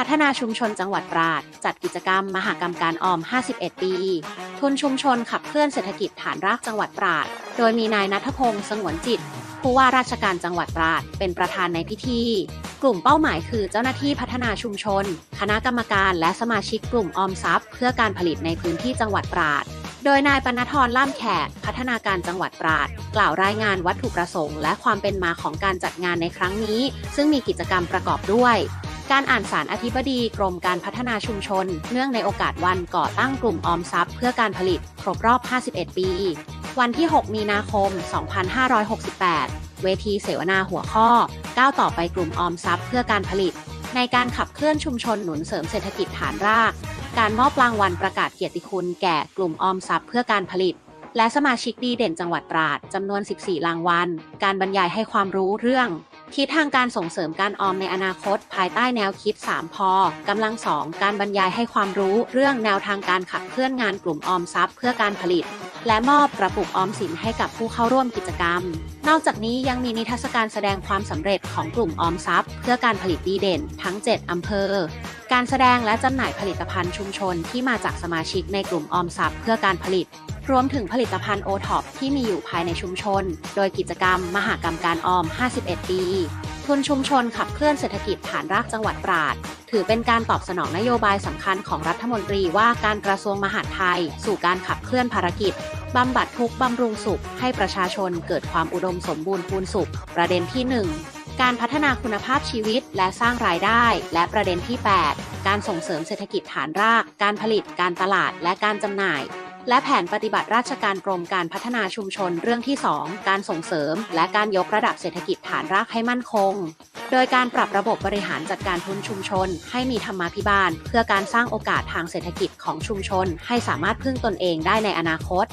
ัฒนาชุมชนจังหวัดตราด จัดกิจกรรม มหกรรมการออม 51 ปี ทุนชุมชนขับเคลื่อนเศรษฐกิจฐานรากจังหวัดตราด โดยมีนายนัทพงศ์สงวนจิต ผู้ว่าราชการจังหวัดตราด เป็นประธานในพิธี กลุ่มเป้าหมายคือเจ้าหน้าที่พัฒนาชุมชน คณะกรรมการและสมาชิกกลุ่มออมทรัพย์ เพื่อการผลิตในพื้นที่จังหวัดตราดโดยนายปณธรล่ามแขก พัฒนาการจังหวัดตราด กล่าวรายงานวัตถุประสงค์ และความเป็นมาของการจัดงานในครั้งนี้ ซึ่งมีกิจกรรมประกอบด้วย การอ่านสารอธิบดีกรมการพัฒนาชุมชน เนื่องในโอกาสวันก่อตั้งกลุ่มออมทรัพย์ เพื่อการผลิตครบรอบ 51 ปี วันที่ 6 มีนาคม 2568 เวทีเสวนาหัวข้อก้าวต่อไปกลุ่มออมทรัพย์ เพื่อการผลิต ในการขับเคลื่อนชุมชนหนุนเสริมเศรษฐกิจฐานราก การมอบรางวัลประกาศเกียรติคุณแก่กลุ่มออมทรัพย์ เพื่อการผลิต และสมาชิกดีเด่นจังหวัดตราดจำนวน 14 รางวัล การบรรยายให้ความรู้เรื่อง ทิศทางการส่งเสริมการออมในอนาคต ภายใต้แนวคิด 3 พอกำลังสองการบรรยายให้ความรู้เรื่องแนวทางการขับเคลื่อนงานกลุ่มออมทรัพย์เพื่อการผลิต และมอบกระปุกออมสินให้กับผู้เข้าร่วมกิจกรรม นอกจากนี้ยังมีนิทรรศการแสดงความสำเร็จของกลุ่มออมทรัพย์ เพื่อการผลิตดีเด่น ทั้ง 7อำเภอ การแสดงและจำหน่ายผลิตภัณฑ์ชุมชนที่มาจากสมาชิกในกลุ่มออมทรัพย์เพื่อการผลิต รวมถึงผลิตภัณฑ์โอท็อปที่มีอยู่ภายในชุมชน โดยกิจกรรม มหากรรมการออม 51 ปีทุนชุมชนขับเคลื่อนเศรษฐกิจฐานรากจังหวัดตราด ถือเป็นการตอบสนองนโยบายสำคัญของรัฐมนตรีว่าการกระทรวงมหาดไทย สู่การขับเคลื่อนภารกิจบำบัดทุกข์บำรุงสุข ให้ประชาชนเกิดความอุดมสมบูรณ์พูนสุข ประเด็นที่ 1 การพัฒนาคุณภาพชีวิตและสร้างรายได้ และประเด็นที่ 8 การส่งเสริมเศรษฐกิจฐานราก การผลิต การตลาด และการจำหน่าย และแผนปฏิบัติราชการกรมการพัฒนาชุมชนเรื่องที่ 2 การส่งเสริม และการยกระดับเศรษฐกิจฐานรากให้มั่นคง โดยการปรับระบบบริหารจัดการทุนชุมชน ให้มีธรรมาภิบาล เพื่อการสร้างโอกาสทางเศรษฐกิจของชุมชน ให้สามารถพึ่งตนเองได้ในอนาคต